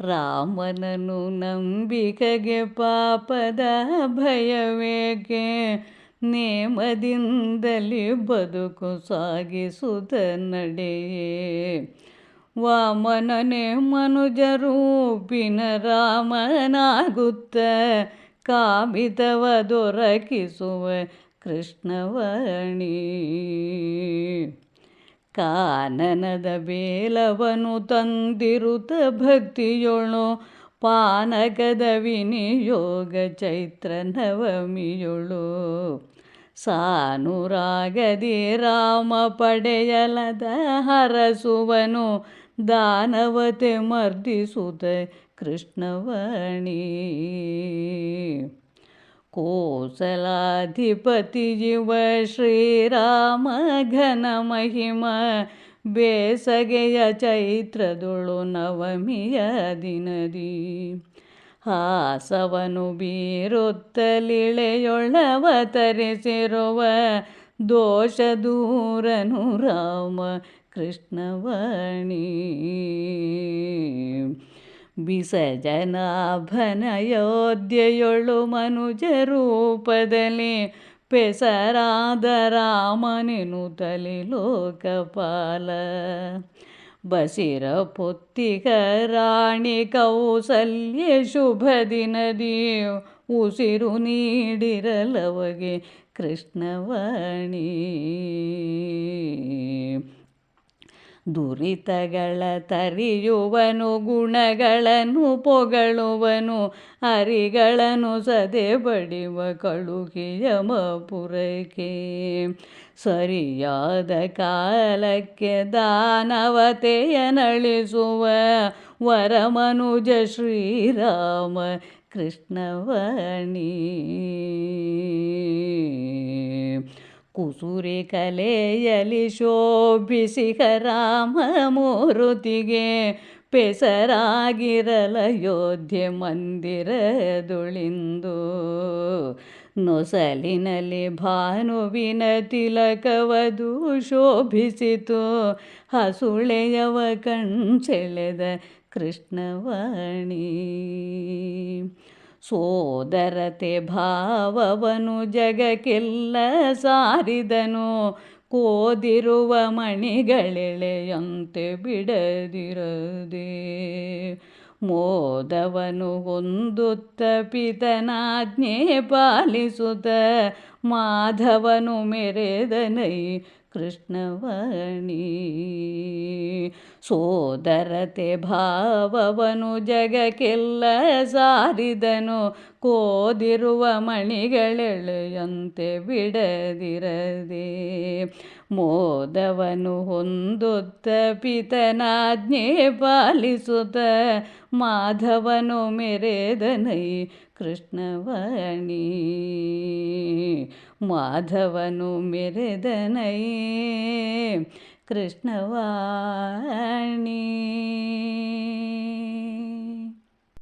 ರಾಮನನು ನಂಬಿಕೆಗೆ ಪಾಪದ ಭಯವೇಕೆ? ನೇಮದಿಂದಲಿ ಬದುಕು ಸಾಗಿಸುತ್ತ ನಡೆಯೇ? ವಾಮನನೇ ಮನುಜ ರೂಪಿನ ರಾಮನಾಗುತ್ತ ಕಾಮಿತವ ದೊರಕಿಸುವ ಕೃಷ್ಣವಾಣಿ ಕಾನನದ ಬೇಲವನು ತಂದಿರುತ ಭಕ್ತಿಯೊಳು. ಪಾನಗದ ವಿನಿಯೋಗ ಚೈತ್ರ ನವಮಿಯೊಳು. ಸಾನುರಾಗದಿ ರಾಮ ಪಡೆಯಲದ ಹರಸುವನು. ದಾನವತೆ ಮರ್ದಿಸುತ್ತ ಕೃಷ್ಣವಾಣಿ. ಕೋಸಲಾಧಿಪತಿಯುವ ಶ್ರೀರಾಮ ಘನ ಮಹಿಮ ಬೇಸಗೆಯ ಚೈತ್ರದೊಳು ನವಮಿಯ ದಿನದಿ. ಹಾಸವನು ಬೀರುತ್ತಲಿಳೆಯೊಳವತರಿಸಿರುವ ದೋಷ ದೂರನು ರಾಮ ಕೃಷ್ಣವಾಣಿ. ಬಿಸಜನಾಭನಯೋಧ್ಯೆಯೊಳು ಮನುಜ ರೂಪದಲ್ಲಿ ಪೆಸರಾದ ರಾಮನೆನುತಲಿ ಲೋಕಪಾಲ. ಬಸಿರ ಪೊತ್ತಿಗ ರಾಣಿ ಕೌಸಲ್ಯ ಶುಭ ದಿನದಿ ಉಸಿರು ನೀಡಿರಲವಗೆ ಕೃಷ್ಣವಾಣಿ. ದುರಿತಗಳ ತರಿಯುವನು, ಗುಣಗಳನ್ನು ಪೊಗಳುವನು ಹರಿಗಳನ್ನು ಸದೆ ಬಡಿವ ಕಳುಹಿಯಮಪುರಕ್ಕೆ ಸರಿಯಾದ ಕಾಲಕ್ಕೆ ದಾನವತೆಯ ನಳಿಸುವ ವರಮನುಜ ಶ್ರೀರಾಮ ಕೃಷ್ಣವಾಣಿ. ಕುಸುರಿ ಕಲೆಯಲಿ ಶೋಭಿಸಿ ರಾಮ ಮೂರುತಿಗೆ ಪೆಸರಾಗಿರಲ ಯೋಧ್ಯೆ ಮಂದಿರದುಳಿಂದು. ನೊಸಲಿನಲ್ಲಿ ಭಾನುವಿನ ತಿಲಕವದು ಶೋಭಿಸಿತು. ಹಸುಳೆಯವ ಕಣ್ಸೆಳೆದ ಕೃಷ್ಣವಾಣಿ. ಸೋದರತೆ ಭಾವವನು ಜಗಕ್ಕೆಲ್ಲ ಸಾರಿದನು. ಕೋದಿರುವ ಮಣಿಗಳೆಳೆಯಂತೆ ಬಿಡದಿರದೆ. ಮೋದವನು ಹೊಂದುತ್ತ ಪಿತನಾಜ್ಞೆ ಪಾಲಿಸುತ್ತ ಮಾಧವನು ಮೆರೆದನೈ ಕೃಷ್ಣವಣಿ. ಸೋದರತೆ ಭಾವವನು ಜಗಕ್ಕೆಲ್ಲ ಸಾರಿದನು, ಕೋದಿರುವ ಮಣಿಗಳೆಳೆಯಂತೆ ಬಿಡದಿರದೆ. ಮೋದವನು ಹೊಂದುತ್ತ ಪಿತನಾಜ್ಞೆ ಪಾಲಿಸುತ್ತ ಮಾಧವನು ಮೆರೆದನೈ ಕೃಷ್ಣವಾಣಿ ಮಾಧವನು ಮೆರೆದನೈ ಕೃಷ್ಣವಾಣಿ